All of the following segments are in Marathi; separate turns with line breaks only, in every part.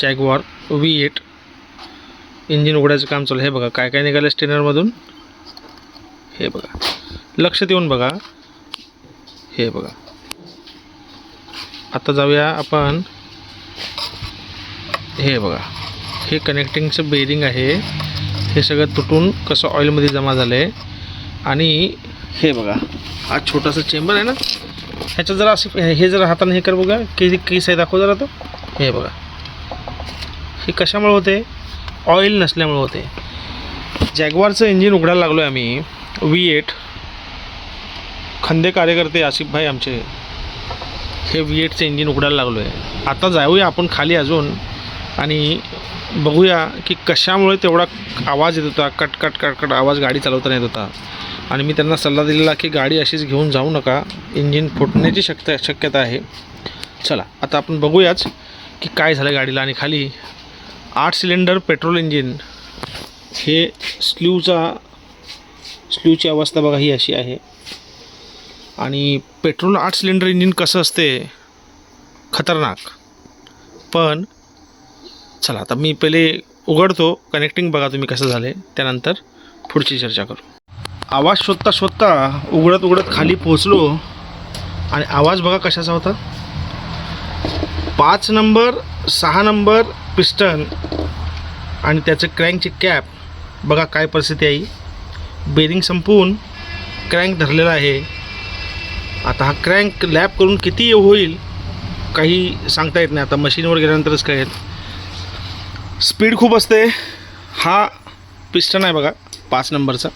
जॅगवॉर व्ही एट. इंजिन उघडायचं काम चालू आहे. हे बघा काय काय निघालं स्टेनरमधून हे बघा लक्ष देऊन बघा. हे बघा. आता जाऊया आपण. हे बघा हे कनेक्टिंगचं बेरिंग आहे. हे सगळं तुटून कसं ऑइलमध्ये जमा झालं आहे आणि हे बघा हा छोटासा चेंबर आहे ना? ह्याच्यात जरा असे हे जरा हाताने हे कर बघा. किती केस आहे दाखव जरा तो. हे बघा. हे कशामुळे होते? ऑइल नसल्यामुळे होते. जॅगवारचं इंजिन उघडायला लागलो आहे आम्ही. व्ही एट खंदे कार्यकर्ते आसिफभाई आमचे. हे व्ही एटचं इंजिन उघडायला लागलो आहे आता जाऊया आपण खाली अजून आणि बघूया की कशामुळे तेवढा आवाज येत होता. कट कट कट कट आवाज गाडी चालवताना येत होता. आणि मी त्यांना सल्ला दिलेला की गाडी अशीच घेऊन जाऊ नका. इंजिन फुटण्याची शक्य शक्यता आहे. चला आता आपण बघूयाच की काय झालं गाडीला आणि खाली. आठ सिलेंडर पेट्रोल इंजिन. हे स्ल्यूचा स्ल्यूची अवस्था बघा ही अशी आहे. आणि पेट्रोल आठ सिलेंडर इंजिन कसं असते? खतरनाक. पण चला आता मी पहिले उघडतो कनेक्टिंग बघा तुम्ही कसं झाले त्यानंतर पुढची चर्चा करू. आवाज शोधता शोधता उघडत उघडत खाली पोचलो आणि आवाज बघा कशाचा होता? पाच नंबर सहा नंबर पिस्टन. आणि त्याचं क्रँकची कॅप. बघा काय परिस्थिती आहे बेरिंग संपवून क्रँक धरलेला आहे. आता हा क्रँक लॅप करून किती होईल काही सांगता येत नाही. आता मशीनवर गेल्यानंतरच कळेल. स्पीड खूप असते. हा पिस्टन आहे बघा पाच नंबरचा.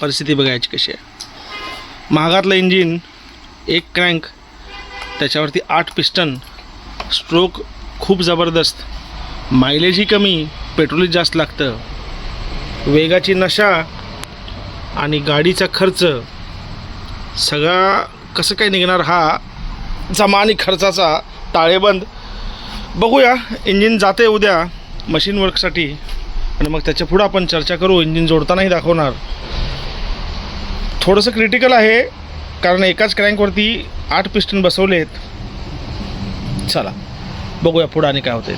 परिस्थिती बघायची कशी आहे. महागातलं इंजिन एक क्रँक त्याच्यावरती आठ पिस्टन. स्ट्रोक खूप जबरदस्त. मायलेजही कमी पेट्रोलही जास्त लागतं. वेगाची नशा आणि गाडीचा खर्च सगळा कसं काय निघणार हा जमा आणि खर्चाचा ताळेबंद. बघूया इंजिन जाते उद्या मशीन वर्कसाठी आणि मग त्याच्या पुढं आपण चर्चा करू इंजिन जोडतानाही दाखवणार. थोडंसं क्रिटिकल आहे कारण एकाच क्रँकवरती आठ पिस्टन बसवलेत. चला. बघूया पुढं आणि काय होते